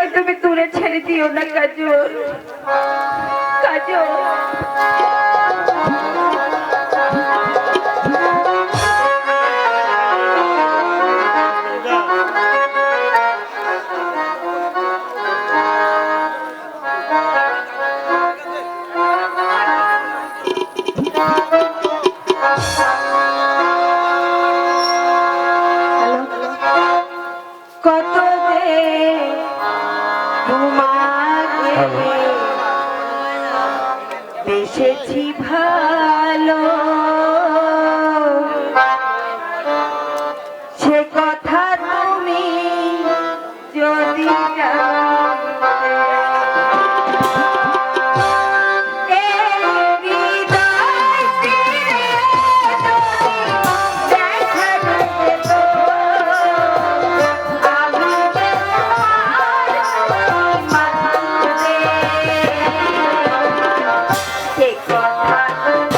আমাদেরকে তুমি দূরে ছেড়ে দিও না কাজল কাজল কত তোমাকে বেসেছি ভালো। Bye.